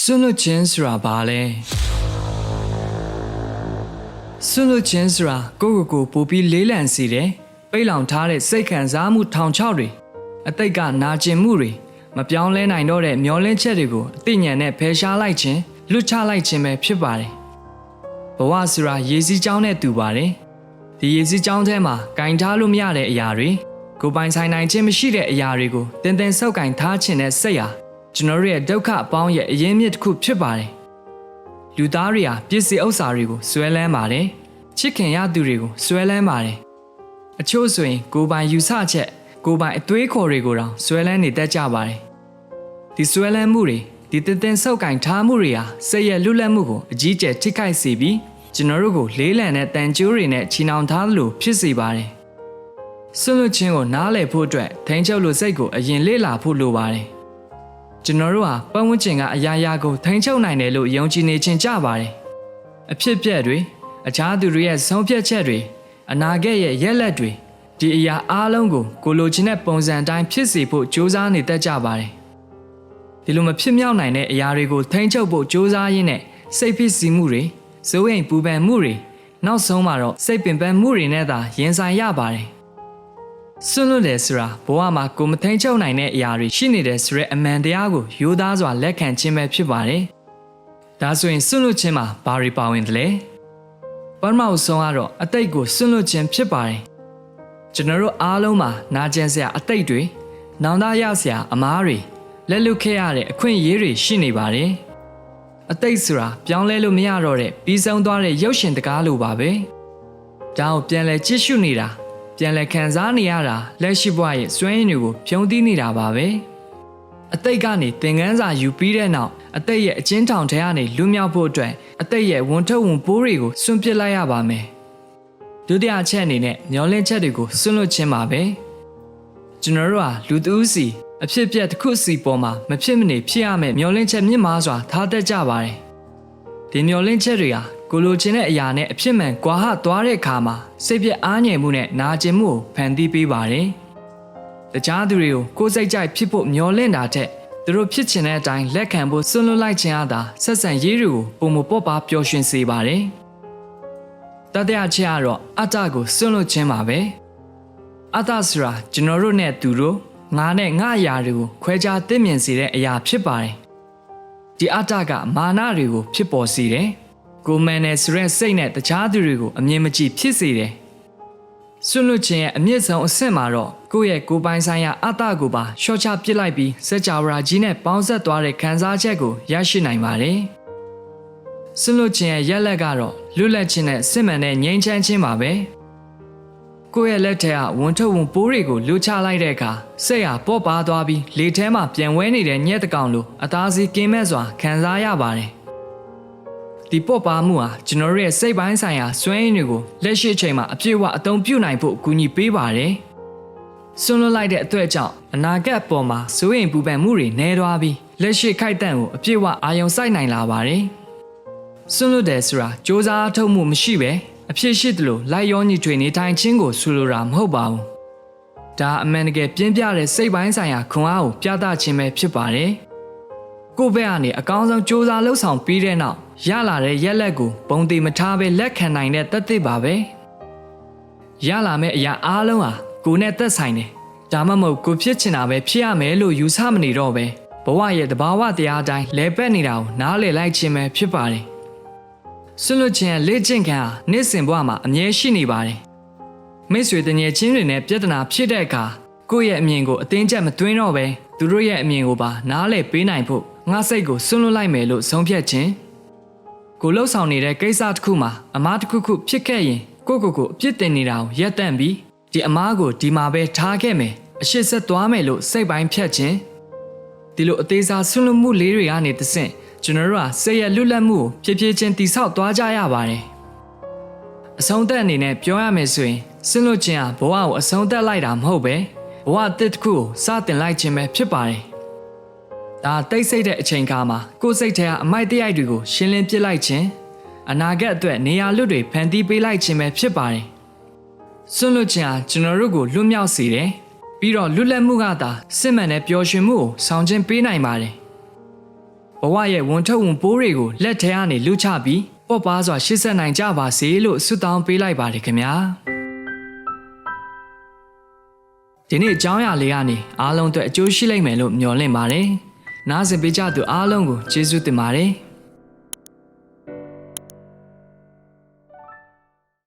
ဆွလွတ်ခြင်းဆိုတာဘာလဲဆွလွတ်ခြင်းဆိုတာကိုယ့်ကိုယ်ကိုပိုပြီးလေးလံစေတယ်ပိတ်လောင်ထားတဲ့စိတ်ခံစားမှုထောင်ချောက်တွေအတိတ်ကနာကျင်မှုတွေမပြောင်းလဲနိုင်တော့တဲ့မျောလင်းချက်တွေကိုအသိဉာဏ်နဲ့ဖယ်ရှားလိုက်ခြင်းလွတ်ချလိုက်ခြင်းပဲဖြစ်ပါတယ်ဘဝဆိုတာရေစီးကြောင်းနဲ့တူပါတယ်ဒီရေစီးကြောင်းထဲမှာကင်ထားလို့မရတဲ့အရာတွေကိုယ်ပိုင်ဆိုင်နိုင်ခြင်းမရှိတဲ့အရာတွေကိုတင်တင်ဆုပ်ကင်ထားခြင်းနဲ့စိတ်ဟာ ကျွန်တော်တို့ရဲ့ဒုက္ခအပေါင်းရဲ့အရင်းမြစ်တစ်ခုဖြစ်ပါတယ်လူသားတွေဟာပြည့်စည်ဥစ္စာတွေကိုဆွဲလန်းပါတယ်ချစ်ခင်ရသူတွေကိုဆွဲလန်းပါတယ်အချို့ဆိုရင်ကိုယ်ပိုင်ယူဆချက်ကိုယ်ပိုင်အသွေးခေါ်တွေကိုတောင်ဆွဲလန်းနေတတ်ကြပါတယ်ဒီဆွဲလန်းမှုတွေဒီတင်တင်ဆုပ်ကင်ထားမှုတွေဟာစိတ်ရဲ့လွတ်လပ်မှုကိုအကြီးကျယ်ထိခိုက်စေပြီးကျွန်တော်တို့ကိုလေးလံတဲ့တန်ကြိုးတွေနဲ့ချီနှောင်ထားသလိုဖြစ်စေပါတယ်ဆွလွတ်ချင်းကိုနားလည်ဖို့အတွက်ထိန်းချုပ်လို့စိတ်ကိုအရင်လေ့လာဖို့လိုပါတယ် ကျွန်တော်တို့ဟာပတ်ဝန်းကျင်ကအရာရာကိုထိန်းချုပ်နိုင်တယ်လို့ယုံကြည်နေခြင်းကြပါတယ်အဖြစ်အပျက်တွေအခြားသူတွေရဲ့ဆုံးဖြတ်ချက်တွေအနာဂတ်ရဲ့ရက်လက်တွေဒီအရာအားလုံးကိုကိုလိုချင်တဲ့ပုံစံအတိုင်းဖြစ်စေဖို့ကြိုးစားနေတတ်ကြပါတယ်ဒီလိုမဖြစ်မြောက်နိုင်တဲ့အရာတွေကိုထိန်းချုပ်ဖို့ကြိုးစားရင်းနဲ့စိတ်ဖြစ်စီမှုတွေစိုးရိမ်ပူပန်မှုတွေနောက်ဆုံးမှာတော့စိတ်ပင်ပန်းမှုတွေနဲ့သာရင်ဆိုင်ရပါတယ် ဆွလွတ်တယ်ဆိုတာဘဝမှာကိုမထိန်ချုပ်နိုင်တဲ့အရာတွေရှိနေတယ်ဆိုတဲ့အမှန်တရားကိုရိုးသားစွာလက်ခံခြင်းပဲဖြစ်ပါတယ်။ဒါဆိုရင်ဆွလွတ်ခြင်းမှာဘာတွေပါဝင်သလဲ။ပထမအဆုံးကတော့အတိတ်ကိုဆွလွတ်ခြင်းဖြစ်ပါတယ်။ကျွန်တော်တို့အားလုံးမှာနာကျင်စရာအတိတ်တွေနောင်တရစရာအမားတွေလက်လွတ်ခဲ့ရတဲ့အခွင့်အရေးတွေရှိနေပါတယ်။အတိတ်ဆိုတာပြောင်းလဲလို့မရတော့တဲ့ပြီးဆုံးသွားတဲ့ရုပ်ရှင်တကားလိုပါပဲ။ဒါကိုပြန်လဲကြည့်ရှုနေတာ ပြန်လဲခံစားနေရတာလက်ရှိဘဝရဲ့စွမ်းရည်တွေကိုဖြုံးသိနေတာပါပဲအတိတ်ကနေသင်ခန်းစာယူပြီးတဲ့နောက်အတိတ်ရဲ့အချင်းထောင်ထဲကနေလွတ်မြောက်ဖို့အတွက်အတိတ်ရဲ့ဝန်ထုတ်ဝန်ပိုးတွေကိုစွန့်ပစ်လိုက်ရပါမယ်ဒုတိယအချက်အနေနဲ့မျောလင့်ချက်တွေကိုစွန့်လွတ်ခြင်းပါပဲကျွန်တော်တို့ဟာလူတဦးစီအဖြစ်အပျက်တစ်ခုစီပေါ်မှာမဖြစ်မနေဖြစ်ရမယ်မျောလင့်ချက်မြင့်မားစွာထားတတ်ကြပါတယ်ဒီမျောလင့်ချက်တွေဟာ ကိုလိုချင်တဲ့အရာနဲ့အဖြစ်မှန်ကွာဟသွားတဲ့အခါမှာစိတ်ပြက်အားငယ်မှုနဲ့နာကျင်မှုကိုဖန်တီးပေးပါတယ်။တခြားသူတွေကိုကိုယ်စိတ်ကြိုက်ဖြစ်ဖို့မျှော်လင့်တာထက်သူတို့ဖြစ်ချင်တဲ့အတိုင်းလက်ခံဖို့စွန့်လွတ်လိုက်ခြင်းအသာဆက်ဆံရေးတွေကိုပုံမပေါ့ပါပျော်ရွှင်စေပါတယ်။တတိယချက်ကတော့အတ္တကိုစွန့်လွတ်ခြင်းပါပဲ။အတ္တဆိုတာကျွန်တော်တို့နဲ့သူတို့ငါနဲ့ငါအရာတွေကိုခွဲခြားသိမြင်စေတဲ့အရာဖြစ်ပါတယ်။ဒီအတ္တကမာနတွေကိုဖြစ်ပေါ်စေတယ်။ ကိုမန်နယ်ဆိုတဲ့စိတ်နဲ့တခြားသူတွေကိုအမြင်မကြည့်ဖြစ်စေတယ်။ဆွလွတ်ခြင်းရဲ့အမြင့်ဆုံးအဆင့်မှာတော့ကိုယ့်ရဲ့ကိုယ်ပိုင်ဆိုင်ရာအတ္တကိုပါရှော့ချပစ်လိုက်ပြီးစัจ java ကြီးနဲ့ပေါင်းဆက်သွားတဲ့ခံစားချက်ကိုရရှိနိုင်ပါတယ်။ဆွလွတ်ခြင်းရဲ့ရက်လက်ကတော့လွတ်လပ်ခြင်းနဲ့စစ်မှန်တဲ့ငြိမ်းချမ်းခြင်းပါပဲ။ကိုယ့်ရဲ့လက်ထဲကဝန်ထုတ်ဝန်ပိုးတွေကိုလူချလိုက်တဲ့အခါစိတ်ဟာပေါ့ပါသွားပြီးလေထဲမှာပြန်ဝဲနေတဲ့ညက်တကောင်လိုအသားစီကင်းမဲ့စွာခံစားရပါတယ်။ ဒီပေါ့ပါမှုဟာကျွန်တော်ရဲ့စိတ်ပိုင်းဆိုင်ရာစွမ်းရည်တွေကိုလက်ရှိအချိန်မှာအပြည့်အဝအသုံးပြုနိုင်ဖို့အကူအညီပေးပါတယ်။ဆွန့်လွတ်လိုက်တဲ့အတွက်ကြောင့်အနာဂတ်အပေါ်မှာစိုးရိမ်ပူပန်မှုတွေနှဲသွားပြီးလက်ရှိခိုက်တန့်ကိုအပြည့်အဝအာရုံစိုက်နိုင်လာပါတယ်။ဆွန့်လွတ်တယ်ဆိုတာစ조사ထုတ်မှုမရှိပဲအဖြစ်ရှိတယ်လို့လိုက်ရောညီထွေနေထိုင်ခြင်းကိုဆိုလိုတာမဟုတ်ပါဘူး။ဒါအမှန်တကယ်ပြင်းပြတဲ့စိတ်ပိုင်းဆိုင်ရာခွန်အားကိုပြသခြင်းပဲဖြစ်ပါတယ်။ ကိုယ့်ဘက်ကနေအကောင်းဆုံးစူးစမ်းလှုပ်ဆောင်ပြီးတဲ့နောက်ရလာတဲ့ရက်လက်ကိုပုံတည်မထားဘဲလက်ခံနိုင်တဲ့တက်သစ်ပါပဲရလာမယ့်အရာအားလုံးဟာကိုယ်နဲ့သက်ဆိုင်တယ်ဒါမှမဟုတ်ကိုဖြစ်ချင်တာပဲဖြစ်ရမယ်လို့ယူဆမနေတော့ပဲဘဝရဲ့တဘာဝတရားအတိုင်းလဲပတ်နေတာကိုနားလည်လိုက်ခြင်းပဲဖြစ်ပါတယ်ဆွလွတ်ခြင်းရဲ့လေ့ကျင့်ခန်းဟာနေ့စဉ်ဘဝမှာအမြဲရှိနေပါတယ်မိတ်ဆွေတငယ်ချင်းတွေနဲ့ပြဿနာဖြစ်တဲ့အခါကိုယ့်ရဲ့အမြင်ကိုအတင်းကျပ်မသွင်းတော့ပဲသူတို့ရဲ့အမြင်ကိုပါနားလည်ပေးနိုင်ဖို့ ငါစိတ်ကိုဆွန့်လွတ်လိုက်မယ်လို့ဆုံးဖြတ်ခြင်းကိုလှုပ်ဆောင်နေတဲ့ကိစ္စတစ်ခုမှာအမားတစ်ခုခုဖြစ်ခဲ့ရင်ကိုကိုကိုအပြစ်တင်နေတာကိုရပ်တန့်ပြီးဒီအမားကိုဒီမှာပဲထားခဲ့မယ်အရှိဆက်သွားမယ်လို့စိတ်ပိုင်းဖြတ်ခြင်းဒီလိုအသေးစားဆွန့်လွတ်မှုလေးတွေကနေတဆင့်ကျွန်တော်တို့ဟာစိတ်ရလွတ်လပ်မှုကိုဖြည်းဖြည်းချင်းတိဆောက်သွားကြရပါတယ်အဆုံးသက်အနေနဲ့ပြောရမယ်ဆိုရင်ဆွန့်လွတ်ခြင်းဟာဘဝကိုအဆုံးသက်လိုက်တာမဟုတ်ပဲဘဝတစ်တစ်ခုကိုစတင်လိုက်ခြင်းပဲဖြစ်ပါတယ် ဒါတိတ်ဆိတ်တဲ့အချိန်ကားမှာကိုယ်စိတ်ထဲကအမိုက်တရိုက်တွေကိုရှင်းလင်းပစ်လိုက်ခြင်းအနာဂတ်အတွက်နေရာလွတ်တွေဖန်တီးပေးလိုက်ခြင်းပဲဖြစ်ပါတယ်စွန့်လွတ်ခြင်းဟာကျွန်တော်တို့ကိုလွတ်မြောက်စေတယ်ပြီးတော့လွတ်လပ်မှုကသာစစ်မှန်တဲ့ပျော်ရွှင်မှုကိုဆောင်ကျဉ်ပေးနိုင်ပါတယ်ဘဝရဲ့ဝန်ထုတ်ဝန်ပိုးတွေကိုလက်ထဲကနေလူချပြီးပော့ပါစွာရှေ့ဆက်နိုင်ကြပါစေလို့ဆုတောင်းပေးလိုက်ပါတယ်ခင်ဗျာဒီနေ့အကြောင်းအရာလေးကနေအားလုံးအတွက်အကျိုးရှိလိမ့်မယ်လို့မျှော်လင့်ပါတယ် နားဆင်ပေးကြသူအားလုံးကိုကျေးဇူးတင်ပါတယ်။